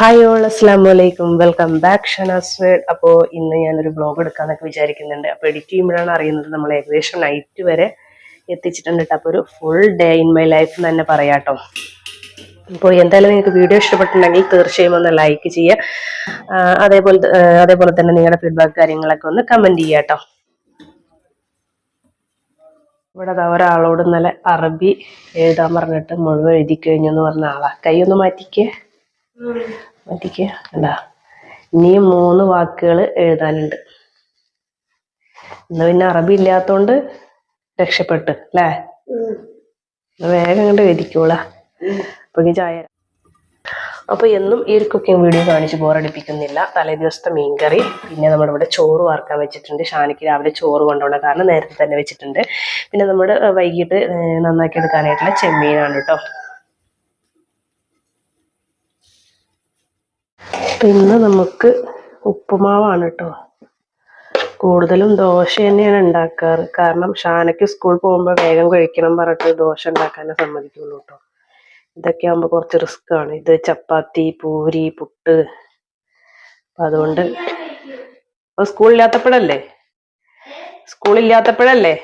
Hi all അസ്സാം വലൈക്കും welcome back Shanas word അപ്പോൾ ഇന്ന് ഞാനൊരു ബ്ലോഗ് എടുക്കാന്നൊക്കെ വിചാരിക്കുന്നുണ്ട്. അപ്പോൾ എഡിറ്റ് ചെയ്യുമ്പോഴാണ് അറിയുന്നത് നമ്മൾ ഏകദേശം നൈറ്റ് വരെ എത്തിച്ചിട്ടുണ്ട് കേട്ടോ അപ്പോൾ ഒരു full day in my life എന്ന് തന്നെ പറയാട്ടോ അപ്പോൾ എന്തായാലും നിങ്ങൾക്ക് വീഡിയോ ഇഷ്ടപ്പെട്ടിട്ടുണ്ടെങ്കിൽ തീർച്ചയായും ഒന്ന് ലൈക്ക് ചെയ്യുക. അതേപോലെ അതേപോലെ തന്നെ നിങ്ങളുടെ ഫീഡ്ബാക്ക് കാര്യങ്ങളൊക്കെ ഒന്ന് കമന്റ് ചെയ്യുക കേട്ടോ ഇവിടെ ദാ ഒരാളോട് നല്ല അറബി എഴുതാൻ പറഞ്ഞിട്ട് മുഴുവൻ എഴുതി കഴിഞ്ഞു എന്ന് പറഞ്ഞ ആളാ. കൈ ഒന്ന് മാറ്റിക്കേ. മാറ്റിക്കേ എന്താ? ഇനി മൂന്ന് വാക്കുകൾ എഴുതാനുണ്ട്. ഇന്ന് പിന്നെ അറബി ഇല്ലാത്തോണ്ട് രക്ഷപ്പെട്ട് അല്ലേ? വേഗം കണ്ട് വേദിക്കൂളാ അപ്പൊ ചായ. അപ്പൊ എന്നും ഈ ഒരു കുക്കിംഗ് വീഡിയോ കാണിച്ച് ബോറടിപ്പിക്കുന്നില്ല. തലേ ദിവസത്തെ മീൻകറി പിന്നെ നമ്മുടെ ഇവിടെ ചോറ് വാർക്കാൻ വെച്ചിട്ടുണ്ട്. ഷാനിക്ക് രാവിലെ ചോറ് കൊണ്ടുപോകണം കാരണം നേരത്തെ തന്നെ വെച്ചിട്ടുണ്ട്. പിന്നെ നമ്മുടെ വൈകിട്ട് നന്നാക്കി എടുക്കാനായിട്ടുള്ള ചെമ്മീനാണ് കേട്ടോ പിന്നെ നമുക്ക് ഉപ്പുമാവാണ് കേട്ടോ കൂടുതലും ദോശ തന്നെയാണ് ഉണ്ടാക്കാറ്. കാരണം ഷാനയ്ക്ക് സ്കൂൾ പോകുമ്പോൾ വേഗം കഴിക്കണം പറഞ്ഞിട്ട് ദോശ ഉണ്ടാക്കാനേ സമ്മതിക്കുള്ളൂ കേട്ടോ ഇതൊക്കെ ആകുമ്പോൾ കുറച്ച് റിസ്ക് ആണ്. ഇത് ചപ്പാത്തി പൂരി പുട്ട്. അപ്പൊ അതുകൊണ്ട് അപ്പൊ സ്കൂളില്ലാത്തപ്പോഴല്ലേ സ്കൂളില്ലാത്തപ്പോഴല്ലേ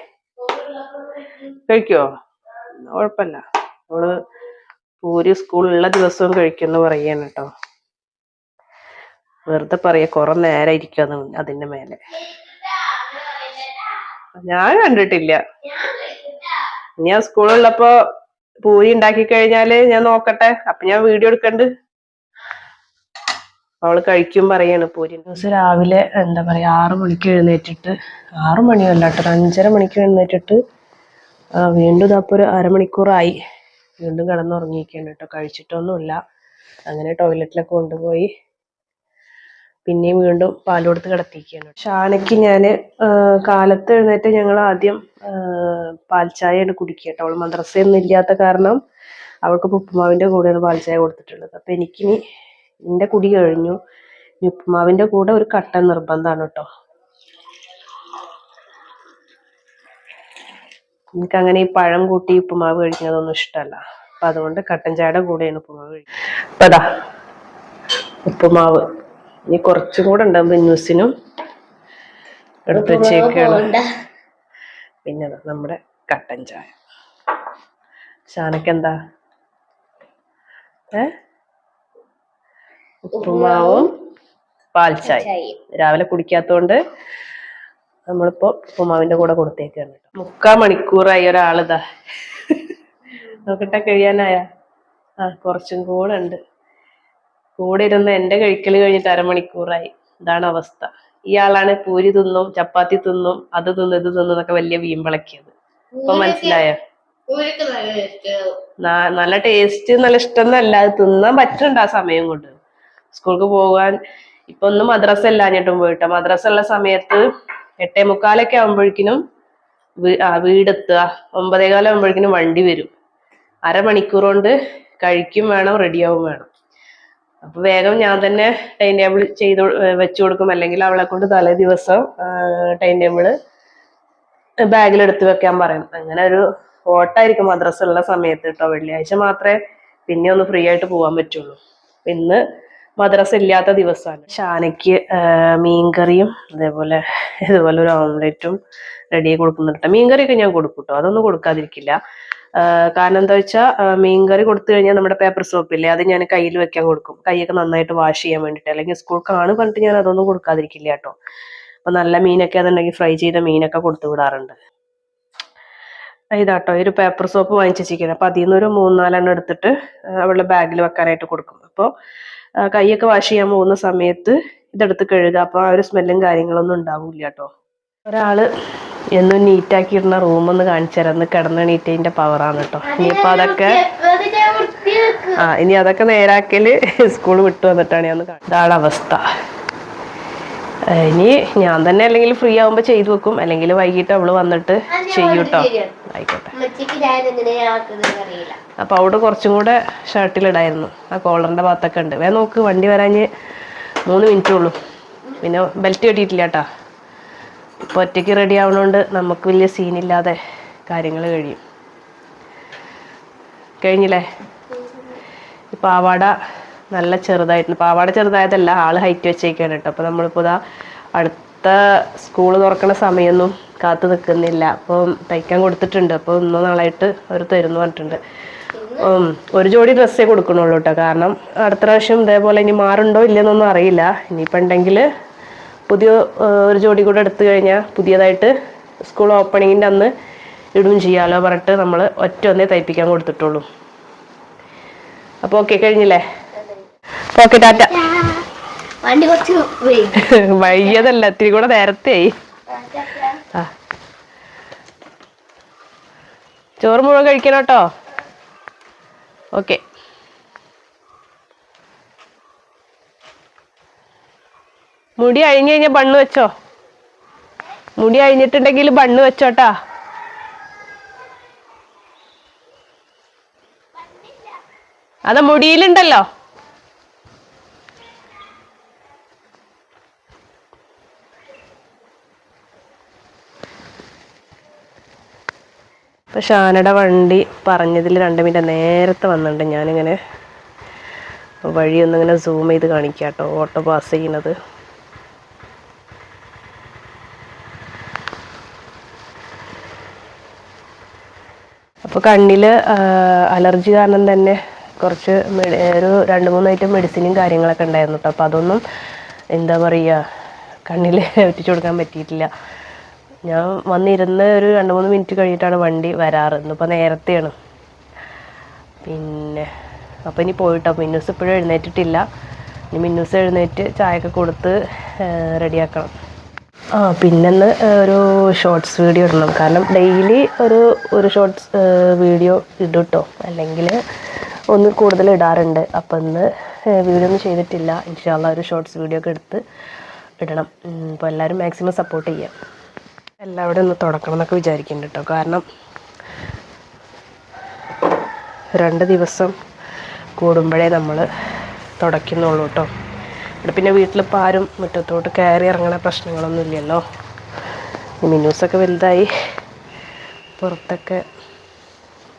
കഴിക്കോ? കുഴപ്പമില്ല അവൾ പൂരി സ്കൂളുള്ള ദിവസവും കഴിക്കുമെന്ന് പറയാണ് കേട്ടോ വെറുതെ പറയാ കുറെ നേരം ഇരിക്കാന്ന് അതിന്റെ മേലെ. ഞാൻ കണ്ടിട്ടില്ല. ഞാൻ സ്കൂളുള്ളപ്പോ പൂരി ഉണ്ടാക്കി കഴിഞ്ഞാൽ ഞാൻ നോക്കട്ടെ. അപ്പൊ ഞാൻ വീഡിയോ എടുക്കണ്ട്. അവൾ കഴിക്കും പറയാണ് പൂരി. ദിവസം രാവിലെ എന്താ പറയാ ആറു മണിക്ക് എഴുന്നേറ്റിട്ട് ആറു മണിയല്ല കേട്ടോ അഞ്ചര മണിക്ക് എഴുന്നേറ്റിട്ട് വീണ്ടും ഇതപ്പോ ഒരു അരമണിക്കൂറായി. വീണ്ടും കിടന്നുറങ്ങിയിരിക്കുകയാണ് കേട്ടോ കഴിച്ചിട്ടൊന്നുമില്ല. അങ്ങനെ ടോയ്ലറ്റിലൊക്കെ കൊണ്ടുപോയി. പിന്നെയും വീണ്ടും പാൽ കൊടുത്ത് കിടത്തിയിരിക്കുകയാണ്. ഷാനയ്ക്ക് ഞാൻ കാലത്ത് എഴുന്നേറ്റ് ഞങ്ങൾ ആദ്യം ആ, പാൽ ചായയാണ് കുടിക്കുക കേട്ടോ അവൾ മദ്രസയൊന്നും ഇല്ലാത്ത കാരണം അവൾക്ക് ഉപ്പുമാവിന്റെ കൂടെയാണ് പാൽ ചായ കൊടുത്തിട്ടുള്ളത്. അപ്പം എനിക്കിനി എന്റെ കുടി കഴിഞ്ഞു. ഇനി ഉപ്പുമാവിന്റെ കൂടെ ഒരു കട്ടൻ നിർബന്ധമാണ് കേട്ടോ. എനിക്ക് അങ്ങനെ ഈ പഴം കൂട്ടി ഉപ്പുമാവ് കഴിക്കുന്നതൊന്നും ഇഷ്ടമല്ല അപ്പം അതുകൊണ്ട് കട്ടൻ ചായയുടെ കൂടെയാണ് ഉപ്പുമാവ് കഴിക്കുന്നത്. അപ്പൊ ഉപ്പുമാവ്. ഇനി കുറച്ചും കൂടെ ഉണ്ടാവും ബിന്നൂസിനും എടുത്ത് വെച്ചേക്കാണ്. പിന്നെ നമ്മുടെ കട്ടൻ ചായ. ഷാനക്കെന്താ? ഏ? ഉപ്പുമാവും പാൽച്ചായ ചായ രാവിലെ കുടിക്കാത്തോണ്ട് നമ്മളിപ്പോ ഉപ്പുമാവിന്റെ കൂടെ കൊടുത്തേക്കാണ് മുക്കാ മണിക്കൂറായി ഒരാളിതാ. നോക്കട്ടെ കഴിയാനായ? ആ കുറച്ചും കൂടെ ഉണ്ട്. കൂടെ ഇരുന്ന് എന്റെ കഴിക്കൽ കഴിഞ്ഞിട്ട് അരമണിക്കൂറായി. ഇതാണ് അവസ്ഥ. ഇയാളാണ് പൂരി തിന്നും ചപ്പാത്തി തിന്നും അത് തിന്നും ഇത് തിന്നും എന്നൊക്കെ വലിയ വീമ്പിളക്കിയത്. ഇപ്പൊ മനസ്സിലായോ? നല്ല ടേസ്റ്റ് നല്ല ഇഷ്ടം എന്നല്ല അത് തിന്നാൻ പറ്റുന്നുണ്ട് ആ സമയം കൊണ്ട്. സ്കൂൾക്ക് പോകാൻ ഇപ്പൊ ഒന്ന് മദ്രസ ഇല്ലാഞ്ഞിട്ടും പോയിട്ടോ. മദ്രസ ഉള്ള സമയത്ത് എട്ടേ മുക്കാലൊക്കെ ആകുമ്പോഴേക്കിനും വീടെത്തുക. ഒമ്പതേകാലം ആകുമ്പോഴേക്കിനും വണ്ടി വരും. അരമണിക്കൂർ കൊണ്ട് കഴിക്കും വേണം റെഡിയാവും വേണം. അപ്പൊ വേഗം ഞാൻ തന്നെ ടൈം ടേബിൾ ചെയ്ത് വെച്ചു കൊടുക്കും. അല്ലെങ്കിൽ അവളെ കൊണ്ട് തലേ ദിവസം ടൈം ടേബിൾ ബാഗിൽ എടുത്ത് വെക്കാൻ പറയും. അങ്ങനെ ഒരു ഓട്ടായിരിക്കും മദ്രസ ഉള്ള സമയത്ത് കേട്ടോ വെള്ളിയാഴ്ച മാത്രമേ പിന്നെ ഒന്ന് ഫ്രീ ആയിട്ട് പോകാൻ പറ്റുള്ളൂ. ഇന്ന് മദ്രസ ഇല്ലാത്ത ദിവസമാണ് ഷാനയ്ക്ക് മീൻകറിയും അതേപോലെ ഇതുപോലെ ഒരു ഓംലെറ്റും റെഡി കൊടുക്കുന്നുണ്ട് മീൻകറിയൊക്കെ ഞാൻ കൊടുക്കും കേട്ടോ അതൊന്നും കൊടുക്കാതിരിക്കില്ല. കാരണം എന്താ വെച്ചാൽ മീൻകറി കൊടുത്തു കഴിഞ്ഞാൽ നമ്മുടെ പേപ്പർ സോപ്പ് ഇല്ലേ അത് ഞാൻ കയ്യിൽ വെക്കാൻ കൊടുക്കും. കൈയൊക്കെ നന്നായിട്ട് വാഷ് ചെയ്യാൻ വേണ്ടിയിട്ട് അല്ലെങ്കിൽ സ്കൂൾ കാണു പറഞ്ഞിട്ട് ഞാൻ അതൊന്നും കൊടുക്കാതിരിക്കില്ല കേട്ടോ. അപ്പൊ നല്ല മീനൊക്കെ അതുണ്ടെങ്കിൽ ഫ്രൈ ചെയ്ത മീനൊക്കെ കൊടുത്തു വിടാറുണ്ട്. ഇതാട്ടോ ഒരു പേപ്പർ സോപ്പ് വാങ്ങിച്ച് വെച്ചിരിക്കുന്നത് അപ്പൊ അതിൽ ഒരു മൂന്നാലെണ്ണം എടുത്തിട്ട് അവളുടെ ബാഗിൽ വെക്കാനായിട്ട് കൊടുക്കും. അപ്പോൾ കൈയൊക്കെ വാഷ് ചെയ്യാൻ പോകുന്ന സമയത്ത് ഇതെടുത്ത് കഴുകുക അപ്പൊ ആ ഒരു സ്മെല്ലും കാര്യങ്ങളൊന്നും ഉണ്ടാവില്ല കേട്ടോ. ഒരാൾ എന്നും നീറ്റാക്കി ഇടുന്ന റൂം ഒന്ന് കാണിച്ചു തരാം. ഒന്ന് കിടന്ന നീറ്റതിന്റെ പവറാണ് കേട്ടോ. ഇനിയിപ്പോ അതൊക്കെ ആ ഇനി അതൊക്കെ നേരാക്കൽ സ്കൂൾ വിട്ടു വന്നിട്ടാണ് ഞാൻ. ഇതാണ് അവസ്ഥ. ഇനി ഞാൻ തന്നെ അല്ലെങ്കിൽ ഫ്രീ ആവുമ്പോ ചെയ്തു വെക്കും. അല്ലെങ്കിൽ വൈകിട്ട് അവൾ വന്നിട്ട് ചെയ്യൂട്ടോ ആയിക്കോട്ടെ. ഉമ്മച്ചിക്ക് ഞാൻ എങ്ങനെയാക്കുന്നത് അറിയില്ല. അപ്പൊ അവിടെ കുറച്ചും കൂടെ ഷർട്ടിലിടായിരുന്നു ആ കോളറിന്റെ ഭാഗത്തൊക്കെ ഉണ്ട്. വേ നോക്ക് വണ്ടി വരാഞ്ഞ് മൂന്ന് മിനിറ്റേ ഉള്ളൂ. പിന്നെ ബെൽറ്റ് കെട്ടിയിട്ടില്ല കേട്ടാ. ഇപ്പൊ ഒറ്റയ്ക്ക് റെഡി ആവണോണ്ട് നമുക്ക് വലിയ സീനില്ലാതെ കാര്യങ്ങൾ കഴിയും. കഴിഞ്ഞില്ലേ? പാവാട നല്ല ചെറുതായിട്ട് പാവാട ചെറുതായതല്ല ആൾ ഹൈറ്റ് വെച്ചേക്കാണ് കേട്ടോ. അപ്പോൾ നമ്മളിപ്പോൾ ഇതാ അടുത്ത സ്കൂൾ തുറക്കണ സമയമൊന്നും കാത്തു നിൽക്കുന്നില്ല. അപ്പം തയ്ക്കാൻ കൊടുത്തിട്ടുണ്ട്. അപ്പോൾ ഇന്നോ നാളായിട്ട് അവർ തരുന്നു പറഞ്ഞിട്ടുണ്ട്. ഒരു ജോഡി ഡ്രസ്സേ കൊടുക്കണുള്ളൂ കേട്ടോ. കാരണം അടുത്ത പ്രാവശ്യം ഇതേപോലെ ഇനി മാറുണ്ടോ ഇല്ലെന്നൊന്നും അറിയില്ല. ഇനിയിപ്പോൾ ഉണ്ടെങ്കിൽ പുതിയ ഒരു ജോഡി കൂടെ എടുത്തു കഴിഞ്ഞാൽ പുതിയതായിട്ട് സ്കൂൾ ഓപ്പണിങ്ങിന്റെ അന്ന് ഇടും ചെയ്യാമല്ലോ പറഞ്ഞിട്ട് നമ്മൾ ഒറ്റ ഒന്നേ തയ്പ്പിക്കാൻ കൊടുത്തിട്ടുള്ളൂ. അപ്പോൾ ഓക്കെ കഴിഞ്ഞില്ലേ? ഓക്കെ ടാറ്റ. വൈകിയതല്ല ഇത്തിരി കൂടെ നേരത്തെ ആയി ആ. ചോറ് മുഴുവൻ കഴിക്കണം കേട്ടോ? ഓക്കെ. മുടി അഴിഞ്ഞു കഴിഞ്ഞാൽ ബണ്ണ് വെച്ചോ? മുടി അഴിഞ്ഞിട്ടുണ്ടെങ്കിൽ ബണ്ണ് വെച്ചോട്ടാ. അത് മുടിയിലുണ്ടല്ലോ. ഇപ്പൊ ഷാനയുടെ വണ്ടി പറഞ്ഞതിൽ രണ്ട് മിനിറ്റ് നേരത്തെ വന്നിട്ടുണ്ട്. ഞാനിങ്ങനെ വഴിയൊന്നിങ്ങനെ സൂം ചെയ്ത് കാണിക്കാം കേട്ടോ ഓട്ടോ പാസ് ചെയ്യണത് അപ്പോൾ കണ്ണിൽ അലർജി കാരണം തന്നെ കുറച്ച് ഒരു രണ്ട് മൂന്ന് ഐറ്റം മെഡിസിനും കാര്യങ്ങളൊക്കെ ഉണ്ടായിരുന്നു കേട്ടോ അപ്പോൾ അതൊന്നും എന്താ പറയുക കണ്ണിൽ ഒറ്റിച്ചു കൊടുക്കാൻ പറ്റിയിട്ടില്ല. ഞാൻ വന്നിരുന്ന് ഒരു രണ്ട് മൂന്ന് മിനിറ്റ് കഴിഞ്ഞിട്ടാണ് വണ്ടി വരാറ്. ഇന്നിപ്പോൾ നേരത്തെയാണ്. പിന്നെ അപ്പോൾ ഇനി പോയിട്ടോ. മിന്നൂസ് ഇപ്പോഴും എഴുന്നേറ്റിട്ടില്ല. ഇനി മിന്നൂസ് എഴുന്നേറ്റ് ചായയൊക്കെ കൊടുത്ത് റെഡിയാക്കണം. ആ പിന്നെന്ന് ഒരു ഷോർട്സ് വീഡിയോ ഇടണം. കാരണം ഡെയിലി ഒരു ഒരു ഷോർട്സ് വീഡിയോ ഇടും അല്ലെങ്കിൽ ഒന്ന് കൂടുതൽ ഇടാറുണ്ട്. അപ്പം ഇന്ന് വീഡിയോ ഒന്നും ചെയ്തിട്ടില്ല. ഇൻഷാല്ല ഒരു ഷോർട്സ് വീഡിയോ ഒക്കെ എടുത്ത് ഇടണം. അപ്പോൾ എല്ലാവരും മാക്സിമം സപ്പോർട്ട് ചെയ്യാം. എല്ലാവരും ഒന്ന് തുടക്കണം എന്നൊക്കെ വിചാരിക്കുന്നുണ്ട് കേട്ടോ കാരണം രണ്ട് ദിവസം കൂടുമ്പോഴേ നമ്മൾ തുടയ്ക്കുന്നുള്ളൂ കേട്ടോ ഇവിടെ പിന്നെ വീട്ടിലിപ്പോൾ ആരും മുറ്റത്തോട്ട് കയറി ഇറങ്ങണ പ്രശ്നങ്ങളൊന്നും ഇല്ലല്ലോ. മിനൂസൊക്കെ വലുതായി പുറത്തൊക്കെ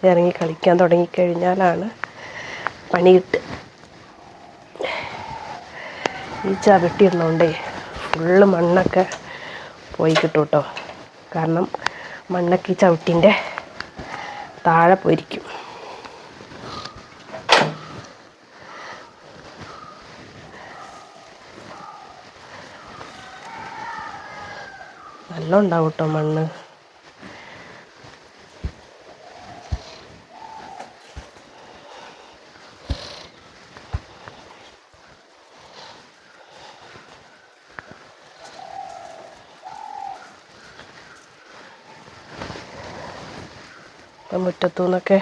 ഇറങ്ങി കളിക്കാൻ തുടങ്ങിക്കഴിഞ്ഞാലാണ് പണി ഈ ചവിട്ടി ഇടുന്നോണ്ടേ ഫുള്ള് മണ്ണൊക്കെ പോയി കിട്ടും കേട്ടോ കാരണം മണ്ണൊക്കെ ഈ ചവിട്ടിന്റെ താഴെ പോയിരിക്കും. നല്ല ഉണ്ടാവും കേട്ടോ മണ്ണ്. ഇപ്പം മുറ്റത്തു നിന്നൊക്കെ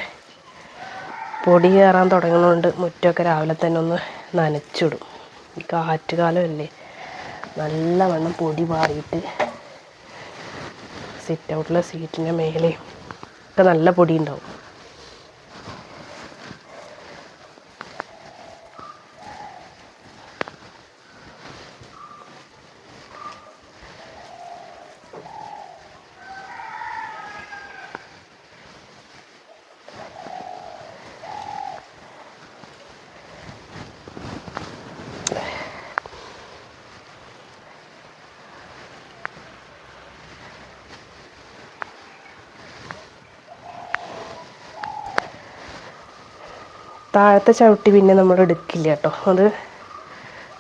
പൊടി കയറാൻ തുടങ്ങുന്നതുകൊണ്ട് മുറ്റമൊക്കെ രാവിലെ തന്നെ ഒന്ന് നനച്ചിടും. ഈ കാറ്റ് കാലമല്ലേ നല്ലവണ്ണം പൊടി മാറിയിട്ട് സിറ്റ് ഔട്ടിലെ സീറ്റിന്റെ മേലെയും ഒക്കെ നല്ല പൊടി ഉണ്ടാവും. താഴത്തെ ചവിട്ടി പിന്നെ നമ്മൾ എടുക്കില്ല കേട്ടോ. അത്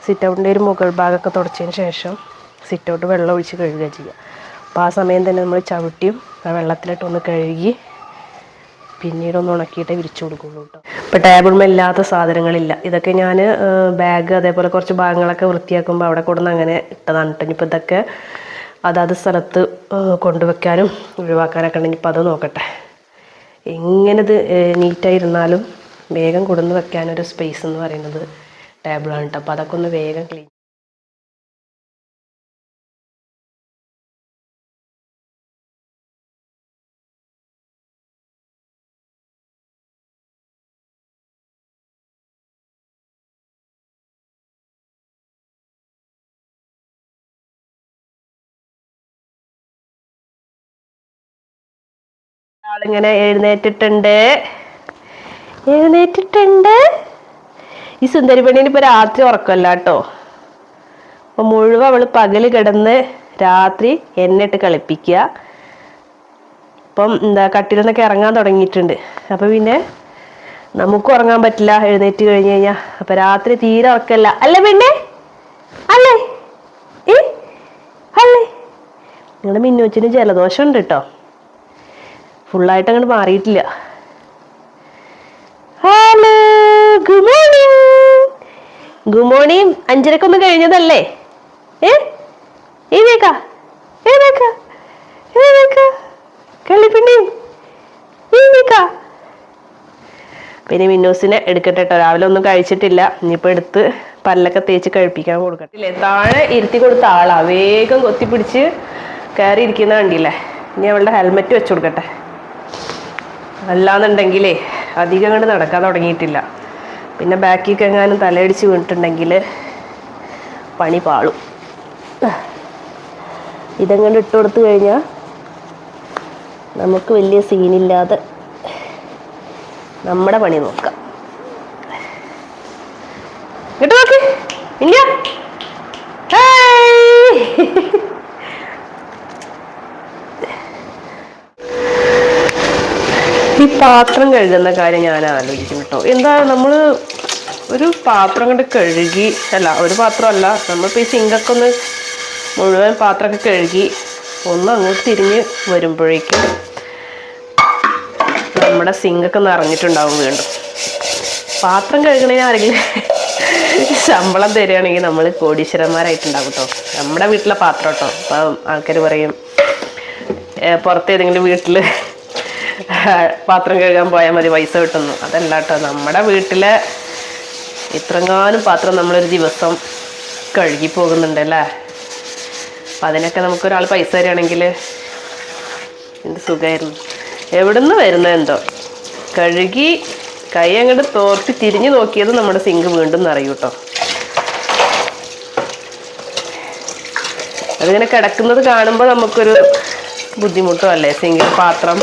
സിറ്റ് ഔട്ടിന്റെ ഒരു മുകൾ ഭാഗമൊക്കെ തുടച്ചതിന് ശേഷം സിറ്റൗട്ട് വെള്ളം ഒഴിച്ച് കഴുകുക ചെയ്യുക. അപ്പോൾ ആ സമയം തന്നെ നമ്മൾ ചവിട്ടിയും ആ വെള്ളത്തിലിട്ടൊന്ന് കഴുകി പിന്നീട് ഒന്ന് ഉണക്കിയിട്ടേ വിരിച്ചു കൊടുക്കുള്ളൂ കേട്ടോ. ഇപ്പോൾ ടേബിളിൽ ഇല്ലാത്ത സാധനങ്ങളില്ല. ഇതൊക്കെ ഞാൻ ബാഗ് അതേപോലെ കുറച്ച് ഭാഗങ്ങളൊക്കെ വൃത്തിയാക്കുമ്പോൾ അവിടെ കൊടുന്ന് അങ്ങനെ ഇട്ടതാണ് കേട്ടോ. ഇനിയിപ്പോൾ ഇതൊക്കെ അതാത് സ്ഥലത്ത് കൊണ്ടുവയ്ക്കാനും ഒഴിവാക്കാനൊക്കെ ഉണ്ടെങ്കിൽ ഇപ്പോൾ അത് നോക്കട്ടെ. എങ്ങനെ ഇത് നീറ്റായിരുന്നാലും വേഗം കൊടുന്ന് വെക്കാനൊരു സ്പേസ് എന്ന് പറയുന്നത് ടേബിളാണ് കേട്ടോ അപ്പോൾ അതൊക്കെ ഒന്ന് വേഗം ക്ലീൻ ആളിങ്ങനെ എഴുന്നേറ്റിട്ടുണ്ട്. എഴുന്നേറ്റിട്ടുണ്ട്. ഈ സുന്ദരി പെണ്ണിന് ഇപ്പൊ രാത്രി ഉറക്കമല്ല കേട്ടോ. അപ്പൊ മുഴുവൻ അവൾ പകൽ കിടന്ന് രാത്രി എന്നെ ഇട്ട് കളിപ്പിക്കുക. ഇപ്പം എന്താ കട്ടിൽ നിന്നൊക്കെ ഇറങ്ങാൻ തുടങ്ങിയിട്ടുണ്ട്. അപ്പൊ പിന്നെ നമുക്ക് ഉറങ്ങാൻ പറ്റില്ല എഴുന്നേറ്റ് കഴിഞ്ഞ് കഴിഞ്ഞാൽ അപ്പൊ രാത്രി തീരെ ഉറക്കല്ല അല്ലേ പെണ്ണേ? അല്ലേ? അല്ലേ? നിങ്ങളുടെ മിന്നോച്ചിന് ജലദോഷം ഉണ്ട് കേട്ടോ ഫുള്ളായിട്ട് അങ്ങോട്ട് മാറിയിട്ടില്ല. Hello good morning good morning അഞ്ചരക്കൊന്നും കഴിഞ്ഞതല്ലേ? ഏ? പിന്നെ മിന്നൂസിനെ എടുക്കട്ടെ കേട്ടോ. രാവിലെ ഒന്നും കഴിച്ചിട്ടില്ല. ഇനിയിപ്പോ എടുത്ത് പല്ലൊക്കെ തേച്ച് കഴിപ്പിക്കാൻ കൊടുക്കട്ടെ. ഇല്ലേ? താഴെ ഇരുത്തി കൊടുത്ത ആളാ. വേഗം കൊത്തി പിടിച്ച് കയറി ഇരിക്കുന്ന കണ്ടില്ലേ? ഇനി അവളുടെ ഹെൽമെറ്റ് വെച്ച് കൊടുക്കട്ടെ. അല്ലാന്നുണ്ടെങ്കിലേ അധികം കണ്ട് നടക്കാൻ തുടങ്ങിയിട്ടില്ല. പിന്നെ ബാക്കിൽ എങ്ങാനും തലയടിച്ച് വീണിട്ടുണ്ടെങ്കിൽ പണി പാളും. ഇതങ്ങോട്ട് ഇട്ട് കൊടുത്തു കഴിഞ്ഞാൽ നമുക്ക് വലിയ സീനില്ലാതെ നമ്മുടെ പണി നോക്കാം. ഇങ്ങോട്ട് നോക്ക്. ഇല്ല. ഈ പാത്രം കഴുകുന്ന കാര്യം ഞാൻ ആലോചിക്കുന്നു കേട്ടോ. എന്താ നമ്മൾ ഒരു പാത്രം കൊണ്ട് കഴുകി അല്ല ഒരു പാത്രമല്ല നമ്മളിപ്പോൾ ഈ സിങ്കൊക്കെ ഒന്ന് മുഴുവൻ പാത്രമൊക്കെ കഴുകി ഒന്ന് അങ്ങോട്ട് തിരിഞ്ഞ് വരുമ്പോഴേക്കും നമ്മുടെ സിങ്കൊക്കെ നിറഞ്ഞിട്ടുണ്ടാവും വീണ്ടും. പാത്രം കഴുകണതിന് ആരെങ്കിലും ശമ്പളം തരികയാണെങ്കിൽ നമ്മൾ കോടീശ്വരന്മാരായിട്ടുണ്ടാവും കേട്ടോ. നമ്മുടെ വീട്ടിലെ പാത്രം കേട്ടോ. അപ്പം ആൾക്കാർ പറയും പുറത്തേതെങ്കിലും വീട്ടിൽ പാത്രം കഴുകാൻ പോയാൽ മതി പൈസ കിട്ടുന്നു. അതല്ല കേട്ടോ നമ്മുടെ വീട്ടിലെ ഇത്രങ്ങാനും പാത്രം നമ്മളൊരു ദിവസം കഴുകി പോകുന്നുണ്ട് അല്ലേ അപ്പം അതിനൊക്കെ നമുക്കൊരാൾ പൈസ തരികയാണെങ്കിൽ എന്ത് സുഖമായിരുന്നു എവിടുന്ന് വരുന്ന എന്തോ? കഴുകി കൈ അങ്ങോട്ട് തോർത്തി തിരിഞ്ഞു നോക്കിയത് നമ്മുടെ സിങ്ക് വീണ്ടും നിറയും കേട്ടോ. അതിങ്ങനെ കിടക്കുന്നത് കാണുമ്പോൾ നമുക്കൊരു ബുദ്ധിമുട്ടും അല്ലേ? സിങ്കിൽ പാത്രം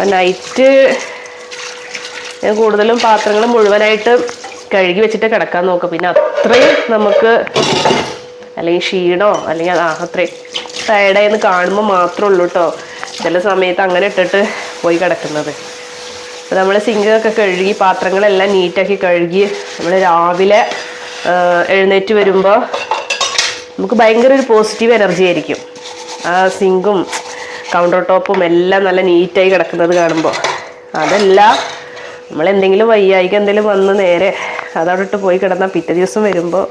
അപ്പം നൈറ്റ് ഞാൻ കൂടുതലും പാത്രങ്ങൾ മുഴുവനായിട്ട് കഴുകി വെച്ചിട്ട് കിടക്കാൻ നോക്കും. പിന്നെ അത്രയും നമുക്ക് അല്ലെങ്കിൽ ക്ഷീണോ അല്ലെങ്കിൽ ആ അത്രയും ടയർഡായെന്ന് കാണുമ്പോൾ മാത്രമേ ഉള്ളൂ കേട്ടോ ചില സമയത്ത് അങ്ങനെ ഇട്ടിട്ട് പോയി കിടക്കുന്നത്. അപ്പോൾ നമ്മൾ സിങ്കൊക്കെ കഴുകി പാത്രങ്ങളെല്ലാം നീറ്റാക്കി കഴുകി നമ്മൾ രാവിലെ എഴുന്നേറ്റ് വരുമ്പോൾ നമുക്ക് ഭയങ്കര ഒരു പോസിറ്റീവ് എനർജി ആയിരിക്കും. ആ സിങ്കും കൗണ്ടർ ടോപ്പും എല്ലാം നല്ല നീറ്റായി കിടക്കുന്നത് കാണുമ്പോൾ അതല്ല നമ്മൾ എന്തെങ്കിലും വയ്യായിക്ക് എന്തെങ്കിലും വന്ന് നേരെ അതവിടെ ഇട്ട് പോയി കിടന്നാൽ പിറ്റേ ദിവസം വരുമ്പോൾ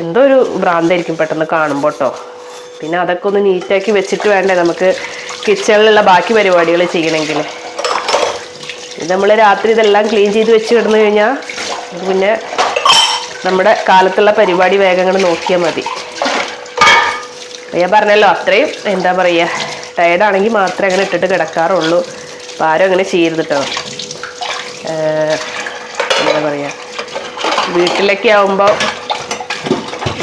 എന്തോ ഒരു ഭ്രാന്തായിരിക്കും പെട്ടെന്ന് കാണുമ്പോൾ കേട്ടോ പിന്നെ അതൊക്കെ ഒന്ന് നീറ്റാക്കി വെച്ചിട്ട് വേണ്ടേ നമുക്ക് കിച്ചണിലുള്ള ബാക്കി പരിപാടികൾ ചെയ്യണമെങ്കിൽ ഇത് നമ്മൾ രാത്രി ഇതെല്ലാം ക്ലീൻ ചെയ്ത് വെച്ച് കിടന്നു കഴിഞ്ഞാൽ പിന്നെ നമ്മുടെ കാലത്തുള്ള പരിപാടി വേഗങ്ങൾ നോക്കിയാൽ മതി. ഞാൻ പറഞ്ഞല്ലോ അത്രയും എന്താ പറയുക ടയർഡാണെങ്കിൽ മാത്രമേ അങ്ങനെ ഇട്ടിട്ട് കിടക്കാറുള്ളൂ. അപ്പോൾ ആരും അങ്ങനെ ചെയ്യരുതിട്ടോ എന്താ പറയുക വീട്ടിലൊക്കെ ആവുമ്പോൾ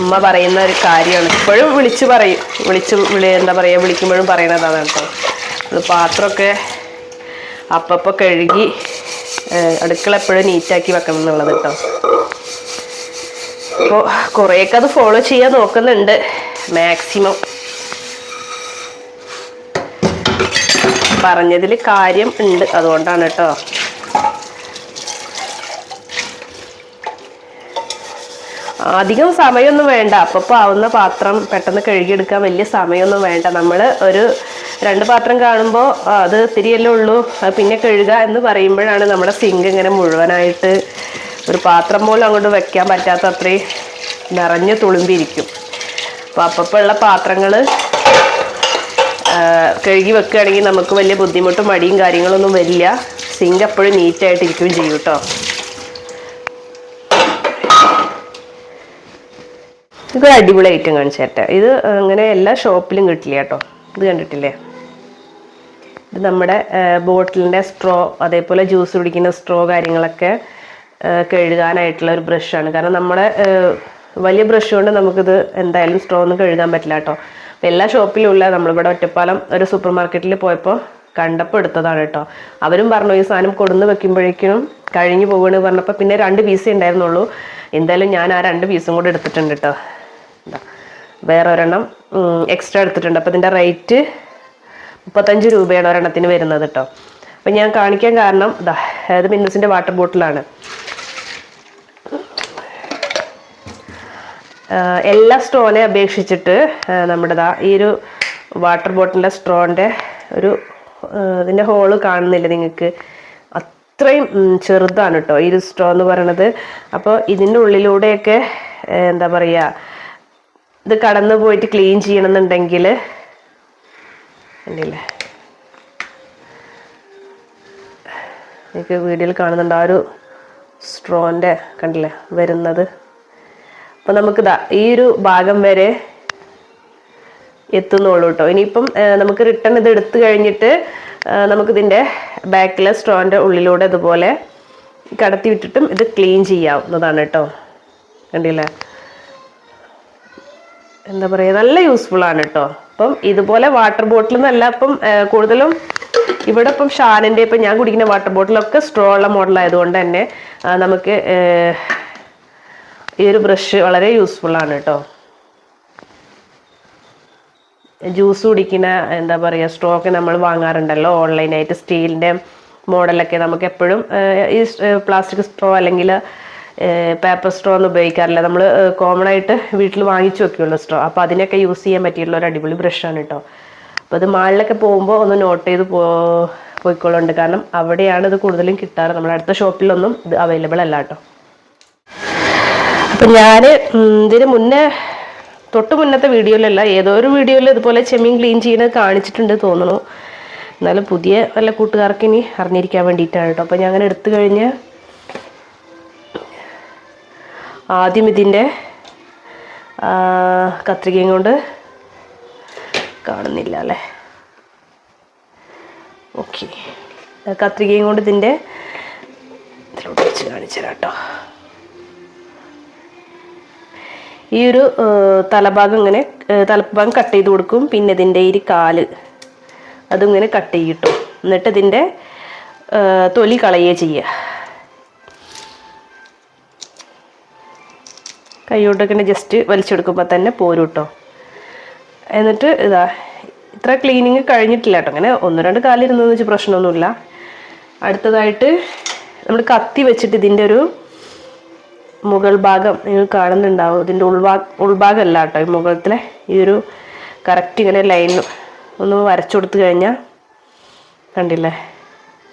ഉമ്മ പറയുന്ന ഒരു കാര്യമാണ്. ഇപ്പോഴും വിളിച്ച് പറയും. വിളിച്ച് വിളി എന്താ പറയുക വിളിക്കുമ്പോഴും പറയണതാണ് കേട്ടോ. അത് പാത്രമൊക്കെ അപ്പപ്പോൾ കഴുകി അടുക്കള എപ്പോഴും നീറ്റാക്കി വെക്കണം എന്നുള്ളത് കേട്ടോ അപ്പോൾ കുറേയൊക്കെ അത് ഫോളോ ചെയ്യാൻ നോക്കുന്നുണ്ട്. മാക്സിമം പറഞ്ഞതിൽ കാര്യം ഉണ്ട് അതുകൊണ്ടാണ് കേട്ടോ. അധികം സമയമൊന്നും വേണ്ട. അപ്പോൾ ആവുന്ന പാത്രം പെട്ടെന്ന് കഴുകിയെടുക്കാൻ വലിയ സമയമൊന്നും വേണ്ട. നമ്മൾ ഒരു രണ്ട് പാത്രം കാണുമ്പോൾ അത് തിരിയല്ലേ ഉള്ളൂ. പിന്നെ കഴുകുക എന്ന് പറയുമ്പോഴാണ് നമ്മുടെ സിങ്ക് ഇങ്ങനെ മുഴുവനായിട്ട് ഒരു പാത്രം പോലും അങ്ങോട്ട് വെക്കാൻ പറ്റാത്ത അത്രയും നിറഞ്ഞു തുളുമ്പിരിക്കും അപ്പോൾ അപ്പപ്പോൾ പാത്രങ്ങൾ കഴുകി വെക്കുകയാണെങ്കിൽ നമുക്ക് വലിയ ബുദ്ധിമുട്ടും മടിയും കാര്യങ്ങളൊന്നും വരില്ല. സിങ്ക് എപ്പോഴും നീറ്റായിട്ടിരിക്കുകയും ചെയ്യും കേട്ടോ ഇതൊരു അടിപൊളി ഐറ്റം കാണിച്ചു തരട്ടെ. ഇത് അങ്ങനെ എല്ലാ ഷോപ്പിലും കിട്ടില്ല കേട്ടോ ഇത് കണ്ടിട്ടില്ലേ? ഇത് നമ്മുടെ ബോട്ടിലിന്റെ സ്ട്രോ അതേപോലെ ജ്യൂസ് കുടിക്കുന്ന സ്ട്രോ കാര്യങ്ങളൊക്കെ കഴുകാനായിട്ടുള്ള ഒരു ബ്രഷാണ് കാരണം നമ്മുടെ വലിയ ബ്രഷ് കൊണ്ട് നമുക്കിത് എന്തായാലും സ്ട്രോ ഒന്നും കഴുകാൻ പറ്റില്ല കേട്ടോ അപ്പോൾ എല്ലാ ഷോപ്പിലും ഉള്ള നമ്മളിവിടെ ഒറ്റപ്പാലം ഒരു സൂപ്പർ മാർക്കറ്റിൽ പോയപ്പോൾ കണ്ടപ്പോൾ എടുത്തതാണ് കേട്ടോ അവരും പറഞ്ഞു ഈ സാധനം കൊടുന്ന് വെക്കുമ്പോഴേക്കും കഴിഞ്ഞു പോവുകയാണ് പറഞ്ഞപ്പോൾ പിന്നെ രണ്ട് പീസേ ഉണ്ടായിരുന്നുള്ളൂ. എന്തായാലും ഞാൻ ആ രണ്ട് പീസും കൂടെ എടുത്തിട്ടുണ്ട് കേട്ടോ എന്താ വേറെ ഒരെണ്ണം എക്സ്ട്രാ എടുത്തിട്ടുണ്ട്. അപ്പോൾ ഇതിന്റെ റേറ്റ് മുപ്പത്തഞ്ച് രൂപയാണ് ഒരെണ്ണത്തിന് വരുന്നത് കേട്ടോ അപ്പം ഞാൻ കാണിക്കാൻ കാരണം ഇതാ അതായത് മിന്നസിന്റെ വാട്ടർ ബോട്ടിലാണ് എല്ലാ സ്ട്രോനെ അപേക്ഷിച്ചിട്ട് നമ്മുടെ ദാ ഈ ഒരു വാട്ടർ ബോട്ടിലിന്റെ സ്ട്രോന്റെ ഒരു ഇതിന്റെ ഹോൾ കാണുന്നില്ല നിങ്ങൾക്ക്. അത്രയും ചെറുതാണ് കേട്ടോ ഈ ഒരു സ്ട്രോ എന്ന് പറയണത്. അപ്പോൾ ഇതിന്റെ ഉള്ളിലൂടെയൊക്കെ എന്താ പറയുക ഇത് കടന്നു പോയിട്ട് ക്ലീൻ ചെയ്യണമെന്നുണ്ടെങ്കിൽ കണ്ടില്ലേ? നിങ്ങൾക്ക് വീഡിയോയിൽ കാണുന്നുണ്ട് ആ ഒരു സ്ട്രോന്റെ കണ്ടില്ലേ വരുന്നത്. അപ്പൊ നമുക്ക് ഈ ഒരു ഭാഗം വരെ എത്തുന്നുള്ളൂ കേട്ടോ ഇനിയിപ്പം നമുക്ക് റിട്ടേൺ ഇത് എടുത്തു കഴിഞ്ഞിട്ട് നമുക്കിതിന്റെ ബാക്കിലെ സ്ട്രോന്റെ ഉള്ളിലൂടെ ഇതുപോലെ കടത്തി വിട്ടിട്ടും ഇത് ക്ലീൻ ചെയ്യാവുന്നതാണ് കേട്ടോ കണ്ടില്ലേ? എന്താ പറയുക നല്ല യൂസ്ഫുൾ ആണ് കേട്ടോ അപ്പം ഇതുപോലെ വാട്ടർ ബോട്ടിൽ എന്നല്ല അപ്പം കൂടുതലും ഇവിടെ ഇപ്പം ഷാനിന്റെ ഇപ്പം ഞാൻ കുടിക്കുന്ന വാട്ടർ ബോട്ടിലൊക്കെ സ്ട്രോ ഉള്ള മോഡൽ ആയതുകൊണ്ട് തന്നെ നമുക്ക് ഈ ഒരു ബ്രഷ് വളരെ യൂസ്ഫുൾ ആണ് കേട്ടോ. ജ്യൂസ് കുടിക്കുന്ന എന്താ പറയുക സ്ട്രോക്ക് നമ്മൾ വാങ്ങാറുണ്ടല്ലോ ഓൺലൈനായിട്ട് സ്റ്റീലിന്റെ മോഡലൊക്കെ നമുക്ക് എപ്പോഴും ഈ പ്ലാസ്റ്റിക് സ്ട്രോ അല്ലെങ്കിൽ പേപ്പർ സ്ട്രോ ഒന്നും ഉപയോഗിക്കാറില്ല. നമ്മൾ കോമൺ ആയിട്ട് വീട്ടിൽ വാങ്ങിച്ചു വെക്കുകയുള്ള സ്ട്രോ അപ്പോൾ അതിനൊക്കെ യൂസ് ചെയ്യാൻ പറ്റിയിട്ടുള്ള ഒരു അടിപൊളി ബ്രഷാണ് കേട്ടോ. അപ്പോൾ ഇത് മാളിലൊക്കെ പോകുമ്പോൾ ഒന്ന് നോട്ട് ചെയ്ത് പോ പോയിക്കോളുണ്ട് കാരണം അവിടെയാണ് ഇത് കൂടുതലും കിട്ടാറ്. നമ്മുടെ അടുത്ത ഷോപ്പിലൊന്നും ഇത് അവൈലബിൾ അല്ല കേട്ടോ. അപ്പം ഞാൻ ഇതിന് മുന്നേ തൊട്ട് മുന്നത്തെ വീഡിയോയിലല്ല ഏതോ ഒരു വീഡിയോയിൽ ഇതുപോലെ ചെമ്മീൻ ക്ലീൻ ചെയ്യുന്നത് കാണിച്ചിട്ടുണ്ട് തോന്നുന്നു. എന്നാലും പുതിയ വല്ല കൂട്ടുകാർക്ക് ഇനി അറിഞ്ഞിരിക്കാൻ വേണ്ടിയിട്ടാണ് കേട്ടോ. അപ്പം ഞാൻ അങ്ങനെ എടുത്തു കഴിഞ്ഞ് ആദ്യം ഇതിന്റെ കത്രികയും കൊണ്ട് കാണുന്നില്ല അല്ലേ? ഓക്കെ. കത്രികയും കൊണ്ട് ഇതിന്റെ ഇതിലോട്ട് വെച്ച് കാണിച്ചു തരാം കേട്ടോ. ഈ ഒരു തലഭാഗം ഇങ്ങനെ തലഭാഗം കട്ട് ചെയ്ത് കൊടുക്കും. പിന്നെ ഇതിന്റെ ഈ കാൽ അതിങ്ങനെ കട്ട് ചെയ്യിട്ടു എന്നിട്ട് ഇതിന്റെ തൊലി കളയുക ചെയ്യുക. കൈകൊണ്ടൊക്കെ ജസ്റ്റ് വലിച്ചെടുക്കുമ്പോൾ തന്നെ പോരും കേട്ടോ എന്നിട്ട് ഇതാ ഇത്ര ക്ലീനിങ് കഴിഞ്ഞിട്ടില്ല കേട്ടോ അങ്ങനെ ഒന്ന് രണ്ട് കാലിരുന്നെന്ന് വെച്ച് പ്രശ്നമൊന്നുമില്ല. അടുത്തതായിട്ട് നമ്മൾ കത്തി വെച്ചിട്ട് ഇതിന്റെ ഒരു മുകൾ ഭാഗം നിങ്ങൾ കാണുന്നുണ്ടാവും. ഇതിന്റെ ഉൾഭാഗ ഉൾഭാഗമല്ല കേട്ടോ ഈ മുകളത്തിലെ ഈ ഒരു കറക്റ്റ് ഇങ്ങനെ ലൈൻ ഒന്ന് വരച്ചു കൊടുത്തു കഴിഞ്ഞാൽ കണ്ടില്ലേ?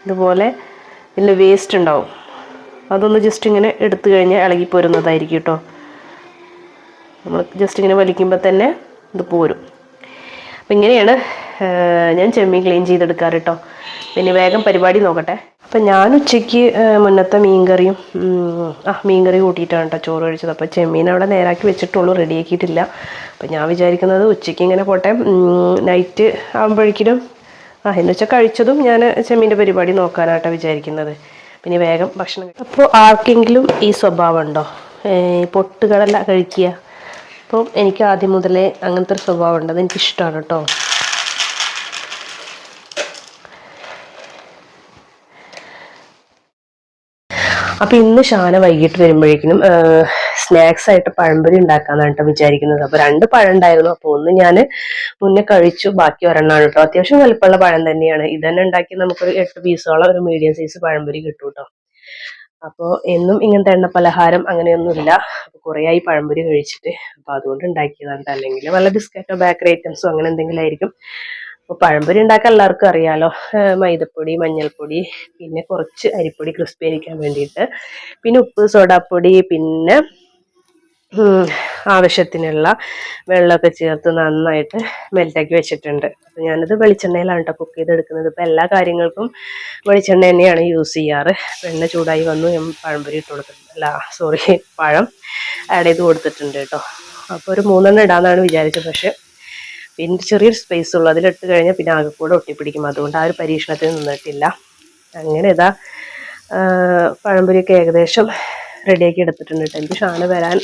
ഇതുപോലെ ഇതിന്റെ വേസ്റ്റ് ഉണ്ടാവും. അതൊന്ന് ജസ്റ്റ് ഇങ്ങനെ എടുത്തു കഴിഞ്ഞാൽ ഇളകി പോരുന്നതായിരിക്കും കേട്ടോ. നമ്മൾ ജസ്റ്റ് ഇങ്ങനെ വലിക്കുമ്പോൾ തന്നെ ഇത് പോരും. അപ്പം ഇങ്ങനെയാണ് ഞാൻ ചെമ്മീൻ ക്ലീൻ ചെയ്തെടുക്കാറ് കേട്ടോ. പിന്നെ വേഗം പരിപാടി നോക്കട്ടെ. അപ്പം ഞാൻ ഉച്ചയ്ക്ക് മുന്നത്തെ മീൻകറിയും ആ മീൻകറി കൂട്ടിയിട്ടാണ് കേട്ടോ ചോറ് കഴിച്ചത്. അപ്പോൾ ചെമ്മീൻ അവിടെ നേരാക്കി വെച്ചിട്ടുള്ളൂ റെഡിയാക്കിയിട്ടില്ല അപ്പം ഞാൻ വിചാരിക്കുന്നത് ഉച്ചയ്ക്ക് ഇങ്ങനെ പോട്ടെ. നൈറ്റ് ആകുമ്പോഴേക്കിനും ആ എന്ന് വെച്ചാൽ കഴിച്ചതും ഞാൻ ചെമ്മീന്റെ പരിപാടി നോക്കാനായിട്ടാണ് വിചാരിക്കുന്നത്. പിന്നെ വേഗം ഭക്ഷണം അപ്പോൾ ആർക്കെങ്കിലും ഈ സ്വഭാവം ഉണ്ടോ? ഏ, പൊട്ടുകടല കഴിക്കുക. അപ്പം എനിക്ക് ആദ്യം മുതലേ അങ്ങനത്തെ ഒരു സ്വഭാവം ഉണ്ട്. അതെനിക്കിഷ്ടമാണ് കേട്ടോ അപ്പം ഇന്ന് ഷാന വൈകിട്ട് വരുമ്പോഴേക്കും സ്നാക്സ് ആയിട്ട് പഴംപൊരി ഉണ്ടാക്കാന്നാണ് കേട്ടോ വിചാരിക്കുന്നത്. അപ്പോൾ രണ്ട് പഴം ഉണ്ടായിരുന്നു. അപ്പോൾ ഒന്ന് ഞാൻ മുന്നേ കഴിച്ചു. ബാക്കി ഒരെണ്ണമാണ് കേട്ടോ. അത്യാവശ്യം വലുപ്പമുള്ള പഴം തന്നെയാണ്. ഇത് തന്നെ ഉണ്ടാക്കി നമുക്കൊരു എട്ട് പീസോളം ഒരു മീഡിയം സൈസ് പഴംപൊരി കിട്ടും കേട്ടോ. അപ്പോൾ എന്നും ഇങ്ങനത്തെ എണ്ണ പലഹാരം അങ്ങനെയൊന്നുമില്ല. അപ്പോൾ കുറേ ആയി പഴംപൊരി കഴിച്ചിട്ട്. അപ്പോൾ അതുകൊണ്ട് ഉണ്ടാക്കിയതാണ്. അല്ലെങ്കിൽ വല്ല ബിസ്ക്കറ്റോ ബേക്കറി ഐറ്റംസോ അങ്ങനെ എന്തെങ്കിലും ആയിരിക്കും. അപ്പോൾ പഴംപൊരി ഉണ്ടാക്കാൻ എല്ലാവർക്കും അറിയാലോ. മൈദപ്പൊടി മഞ്ഞൾപ്പൊടി പിന്നെ കുറച്ച് അരിപ്പൊടി ക്രിസ്പി ആയിരിക്കാൻ വേണ്ടിയിട്ട്. പിന്നെ ഉപ്പ് സോഡാപ്പൊടി പിന്നെ ആവശ്യത്തിനുള്ള വെള്ളമൊക്കെ ചേർത്ത് നന്നായിട്ട് മെൽറ്റാക്കി വെച്ചിട്ടുണ്ട്. അപ്പോൾ ഞാനിത് വെളിച്ചെണ്ണയിലാണ് കേട്ടോ കുക്ക് ചെയ്തെടുക്കുന്നത്. ഇപ്പോൾ എല്ലാ കാര്യങ്ങൾക്കും വെളിച്ചെണ്ണ തന്നെയാണ് യൂസ് ചെയ്യാറ്. എണ്ണ ചൂടായി വന്നു. ഞാൻ പഴംപൊരി ഇട്ട് കൊടുത്തിട്ടുണ്ട്. അല്ല സോറി പഴം ആഡ് ചെയ്ത് കൊടുത്തിട്ടുണ്ട് കേട്ടോ അപ്പോൾ ഒരു മൂന്നെണ്ണം ഇടാന്നാണ് വിചാരിച്ചത്. പക്ഷേ പിന്നെ ചെറിയൊരു സ്പേസ് ഉള്ളൂ. അതിലിട്ട് കഴിഞ്ഞാൽ പിന്നെ ആകെ കൂടെ ഒട്ടിപ്പിടിക്കും. അതുകൊണ്ട് ആ ഒരു പരീക്ഷണത്തിൽ നിന്നിട്ടില്ല. അങ്ങനെ ഇതാ പഴംപൊരിയൊക്കെ ഏകദേശം റെഡിയാക്കി എടുത്തിട്ടുണ്ട് കേട്ടോ എനിക്ക് ഷാന വരാൻ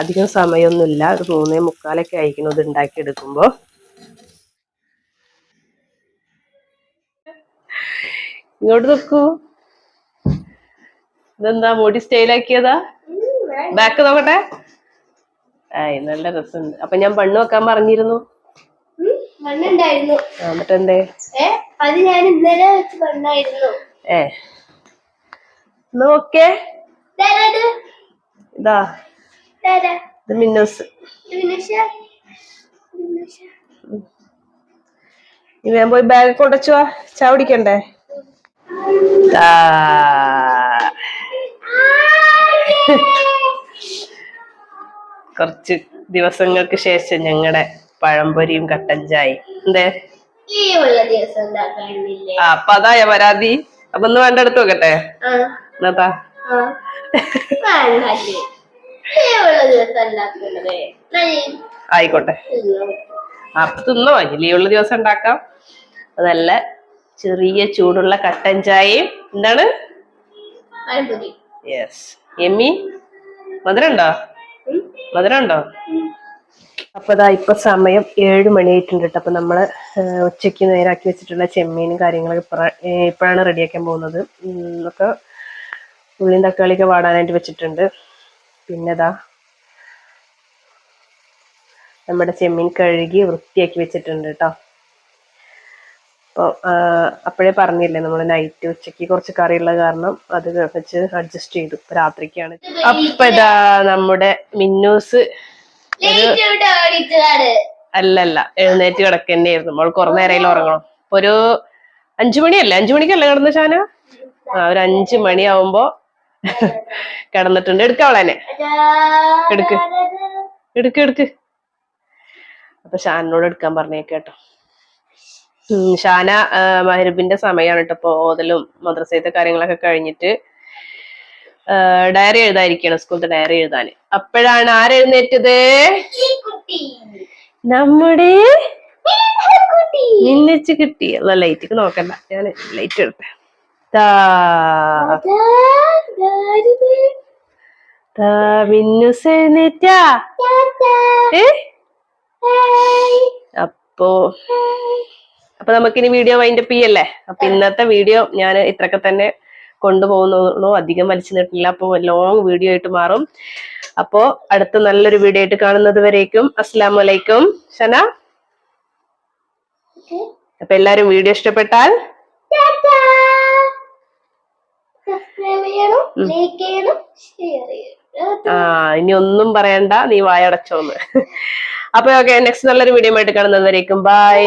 അധികം സമയമൊന്നുമില്ല ഒരു മൂന്നേ മുക്കാലൊക്കെ ആയിരിക്കണം ഇത് ഉണ്ടാക്കി എടുക്കുമ്പോൾ ഇങ്ങോട്ട് നോക്കൂ. ഇതെന്താ മുടി സ്റ്റൈലാക്കിയതാ ബാക്ക് നോക്കട്ടെ. ആയി നല്ല രസമുണ്ട്. അപ്പൊ ഞാൻ പണ്ണ് വെക്കാൻ പറഞ്ഞിരുന്നു. മണ്ണുണ്ടായിരുന്നു. ആ, എന്നിട്ട് എന്തേ ഏ അത് ഞാൻ ഇന്നലെ വെച്ച് മണ്ണായിരുന്നു. ഏ. നോക്കേ ഇതാ. ഇത് മിന്നോസ്. നീ വേഗം പോയി ബാഗ് കൊണ്ടച്ചു വാ. ചായ കുറച്ച് ദിവസങ്ങൾക്ക് ശേഷം ഞങ്ങളുടെ പഴംപൊരിയും കട്ടൻ ചായയും. എന്തേ? ആ അപ്പൊ അതായ പരാതി? അപ്പൊ ഒന്ന് വേണ്ട എടുത്ത് വെക്കട്ടെ എന്നാ ആയിക്കോട്ടെ. അപ്പൊ തിന്നോ? ലീവുള്ള ദിവസം ഉണ്ടാക്കാം. അതല്ല ചെറിയ ചൂടുള്ള കട്ടൻ ചായയും. എന്താണ്? യെസ് എമ്മി മധുരം ഉണ്ടോ? മധുരം ഉണ്ടോ? അപ്പൊ അതാ ഇപ്പൊ സമയം ഏഴ് മണിയായിട്ടുണ്ട് കേട്ടോ അപ്പൊ നമ്മൾ ആ, ഉച്ചയ്ക്ക് നേരാക്കി വെച്ചിട്ടുള്ള ചെമ്മീനും ഏ, ഇപ്പോഴാണ് റെഡിയാക്കാൻ പോകുന്നത്. ഒക്കെ ഉള്ളിയും തക്കാളിയൊക്കെ വാടാനായിട്ട് വെച്ചിട്ടുണ്ട്. പിന്നെ ദാ നമ്മുടെ ചെമ്മീൻ കഴുകി വൃത്തിയാക്കി വെച്ചിട്ടുണ്ട് കേട്ടോ അപ്പോൾ അപ്പോഴേ പറഞ്ഞില്ലേ നമ്മൾ നൈറ്റ് ഉച്ചയ്ക്ക് കുറച്ച് കറിയുള്ള കാരണം അത് വെച്ച് അഡ്ജസ്റ്റ് ചെയ്തു. രാത്രിക്കാണ്. അപ്പൊ ഇതാ നമ്മുടെ മിന്നൂസ് അല്ലല്ല എഴുന്നേറ്റ് കിടക്കന്നെയായിരുന്നു. നമ്മൾ കുറെ നേരം ഉറങ്ങണം. ഒരു അഞ്ചു മണിയല്ലേ? അഞ്ചു മണിക്കല്ലേ കിടന്ന ഷാന ആ ഒരു അഞ്ചു മണിയാവുമ്പോ കിടന്നിട്ടുണ്ട്. എടുക്കാവളെന്നെ എടുക്ക്. എടുക്ക് എടുക്ക്. അപ്പൊ ഷാനോട് എടുക്കാൻ പറഞ്ഞേക്ക് കേട്ടോ. ഉം, ഷാന മഹരബിന്റെ മഹരിബിന്റെ സമയമാണ് കേട്ടോ ഇപ്പൊ ഓതലും മദ്രസയത്തെ കാര്യങ്ങളൊക്കെ കഴിഞ്ഞിട്ട് ഡയറി എഴുതാതിരിക്കണം സ്കൂളിൽ ഡയറി എഴുതാൻ. അപ്പോഴാണ് ആരെഴുന്നേറ്റത് നമ്മുടെ കുട്ടി നിന്നച്ച് കിട്ടി. അല്ല ലൈറ്റിക്ക് നോക്കണ്ട. ഞാൻ ലൈറ്റ് എടുത്തേ. മിന്നുസ് എഴുന്നേറ്റാ. അപ്പോ അപ്പൊ നമുക്കിനി വീഡിയോ വൈൻഡപ്പ് ചെയ്യല്ലേ? അപ്പൊ ഇന്നത്തെ വീഡിയോ ഞാൻ ഇത്രയൊക്കെ തന്നെ കൊണ്ടുപോകുന്നുള്ളൂ അധികം വലിച്ചു നീട്ടില്ല അപ്പൊ ലോങ് വീഡിയോ ആയിട്ട് മാറും. അപ്പോ അടുത്ത നല്ലൊരു വീഡിയോ ആയിട്ട് കാണുന്നത് വരേക്കും. അസ്സാം വലൈക്കും ഷന അപ്പൊ എല്ലാരും വീഡിയോ ഇഷ്ടപ്പെട്ടാൽ ആ ഇനി ഒന്നും പറയണ്ട. നീ വായടച്ചോന്ന്. അപ്പൊ ഓക്കെ നെക്സ്റ്റ് നല്ലൊരു വീഡിയോ ആയിട്ട് കാണുന്നത് വരേക്കും. ബൈ